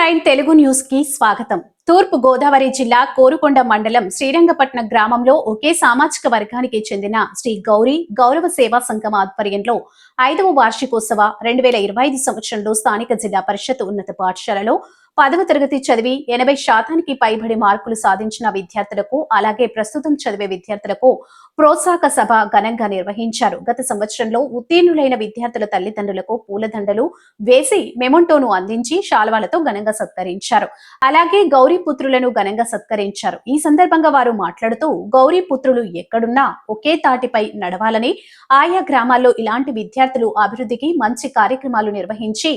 Nine Telugu న్యూస్కి స్వాగతం. తూర్పు గోదావరి జిల్లా కోరుకొండ మండలం శ్రీరంగపట్నం గ్రామంలో ఒకే సామాజిక వర్గానికి చెందిన శ్రీ గౌరీ గౌరవ సేవా సంఘం ఆధ్వర్యంలో ఐదవ వార్షికోత్సవ రెండు వేల ఇరవై ఐదు సంవత్సరంలో స్థానిక జిల్లా పరిషత్ ఉన్నత పాఠశాలలో పదవ తరగతి చదివి ఎనభై శాతానికి పైబడి మార్కులు సాధించిన విద్యార్థులకు అలాగే ప్రస్తుతం చదివే విద్యార్థులకు ప్రోత్సాహక సభ ఘనంగా నిర్వహించారు. గత సంవత్సరంలో ఉత్తీర్ణులైన విద్యార్థుల తల్లిదండ్రులకు పూలదండలు వేసి మెమొంటోను అందించి శాల్వాలతో ఘనంగా సత్కరించారు. అలాగే గౌరీ పుత్రులను ఘనంగా సత్కరించారు. ఈ సందర్భంగా వారు మాట్లాడుతూ గౌరీ పుత్రులు ఎక్కడున్నా ఒకే తాటిపై నడవాలని ఆయా గ్రామాల్లో ఇలాంటి విద్యార్థులు అభివృద్ధికి మంచి కార్యక్రమాలు నిర్వహించి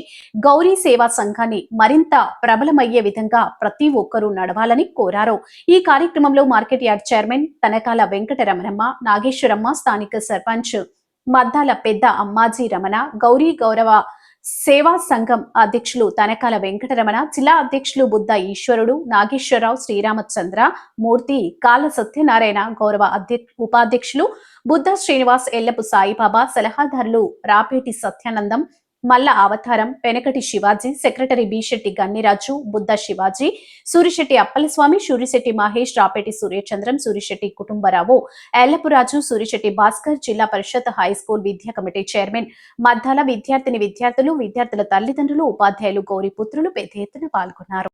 గౌరీ సేవా సంఘాన్ని మరింత ప్రబలమయ్యే విధంగా ప్రతి ఒక్కరూ నడవాలని కోరారు. ఈ కార్యక్రమంలో market yard chairman Tanakala Venkataramanamma Nageswaramma స్థానిక సర్పంచ్. మద్దాల పెద్ద అమ్మాజీ రమణ గౌరీ గౌరవ సేవా సంఘం అధ్యక్షులు తనకాల వెంకటరమణ జిల్లా అధ్యక్షులు బుద్ధ ఈశ్వరుడు నాగేశ్వరరావు శ్రీరామచంద్ర మూర్తి కాల సత్యనారాయణ గౌరవ అధ్య ఉపాధ్యక్షులు బుద్ధ శ్రీనివాస్ ఎల్లపు సాయిబాబా సలహాదారులు Rapeti Satyanandam Malla Avataram Penakati Shivaji secretary Bisetti Ganniraju Buddha Shivaji Surisetti Appalaswamy Surisetti Mahesh Rapeti Suryachandram Surisetti Kutumbarao Yellapuraju Surisetti Bhaskar Zilla Parishad high school విద్యా కమిటీ చైర్మన్ మద్దాల విద్యార్థిని విద్యార్థులు విద్యార్థుల తల్లిదండ్రులు ఉపాధ్యాయులు గౌరీ పుత్రులు పెద్ద ఎత్తున పాల్గొన్నారు.